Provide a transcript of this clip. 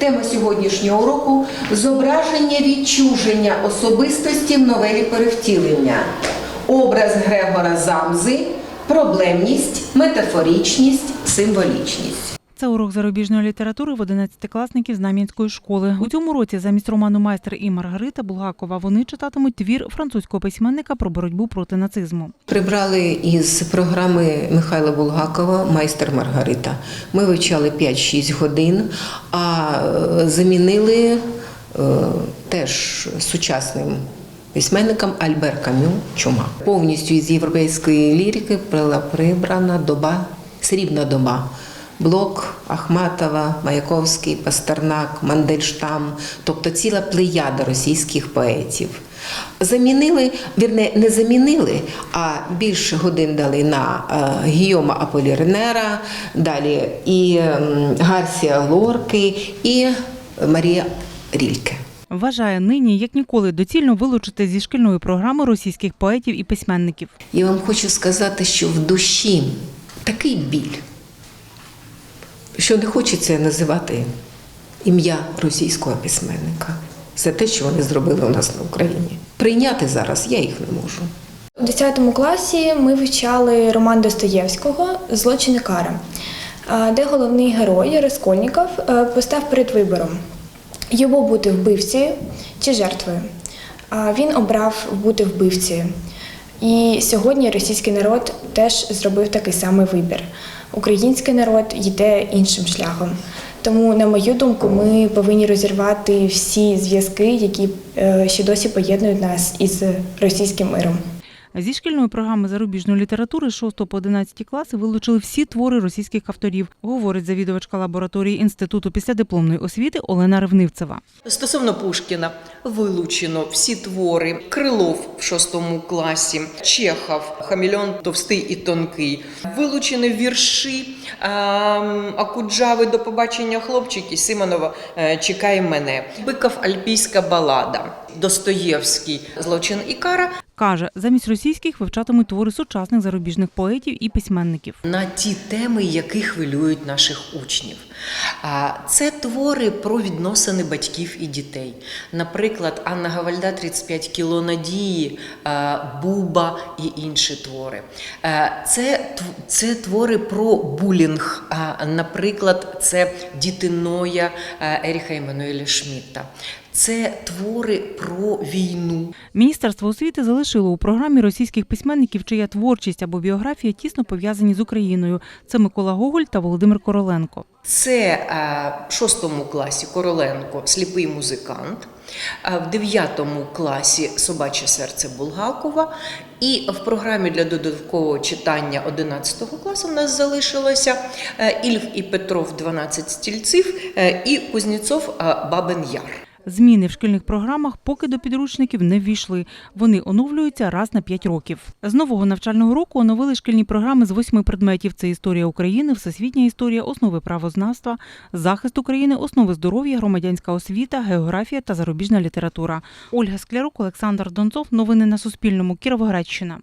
Тема сьогоднішнього уроку зображення відчуження особистості в новелі перевтілення. Образ Грегора Замзи, проблемність, метафорічність, символічність. Це урок зарубіжної літератури в 11-класників Знам'янської школи. У цьому році замість роману Майстер і Маргарита Булгакова вони читатимуть твір французького письменника про боротьбу проти нацизму. Прибрали із програми Михайла Булгакова Майстер Маргарита. Ми вивчали 5-6 годин, а е, замінили е, теж сучасним письменником Альбер Камю Чума. Повністю із європейської лірики прибрана доба, срібна доба. Блок Ахматова, Маяковський, Пастернак, Мандельштам, тобто ціла плеяда російських поетів. Замінили, вірне, не замінили, а більше годин дали на е, Гійома Аполірнера, далі і Гарсія Лорки, і Марія Рільке. Вважає нині, як ніколи, доцільно вилучити зі шкільної програми російських поетів і письменників. Я вам хочу сказати, що в душі такий біль, що не хочеться називати ім'я російського письменника. Це те, що вони зробили у нас на Україні. Прийняти зараз я їх не можу. У 10 класі ми вивчали роман Достоєвського Злочин і кара, де головний герой Раскольніков постав перед вибором йому бути вбивцею чи жертвою. Він обрав бути вбивцею. І сьогодні російський народ теж зробив такий самий вибір. Український народ йде іншим шляхом. Тому, на мою думку, ми повинні розірвати всі зв'язки, які е, ще досі поєднують нас із російським миром. Зі шкільної програми зарубіжної літератури з 6 по 11 класи вилучили всі твори російських авторів, говорить завідувачка лабораторії інституту післядипломної освіти Олена Ревнивцева. Стосовно Пушкіна вилучено всі твори Крилов в шостому класі, Чехов, Хамільон товстий і тонкий. Вилучені вірші ем, Акуджави до побачення хлопчики Симонова е, Чекай мене. Биков Альпійська балада, Достоєвський Злочин і кара. Каже, замість російських вивчатимуть твори сучасних зарубіжних поетів і письменників. на ті теми, які хвилюють наших учнів. А, Це твори про відносини батьків і дітей. Наприклад, Анна Гавальда 35 кіло надії, Буба і інші твори. Це, це твори про булінг. Наприклад, це Діти Еріха Еммануеля Шмідта. Це твори про війну. Міністерство освіти залишило у програмі російських письменників, чия творчість або біографія тісно пов'язані з Україною. Це Микола Гоголь та Володимир Короленко. Це е, в шостому класі Короленко сліпий музикант, е, в дев'ятому класі Собаче серце Булгакова. І в програмі для додаткового читання 11 класу в нас залишилося е, Ільф і Петров 12 стільців і Кузнєцов Бабин Яр. Зміни в шкільних програмах поки до підручників не ввійшли. Вони оновлюються раз на 5 років. З нового навчального року оновили шкільні програми з восьми предметів: це історія України, всесвітня історія, основи правознавства, захист України, основи здоров'я, громадянська освіта, географія та зарубіжна література. Ольга Склярук, Олександр Донцов. Новини на Суспільному. Кіровоградщина.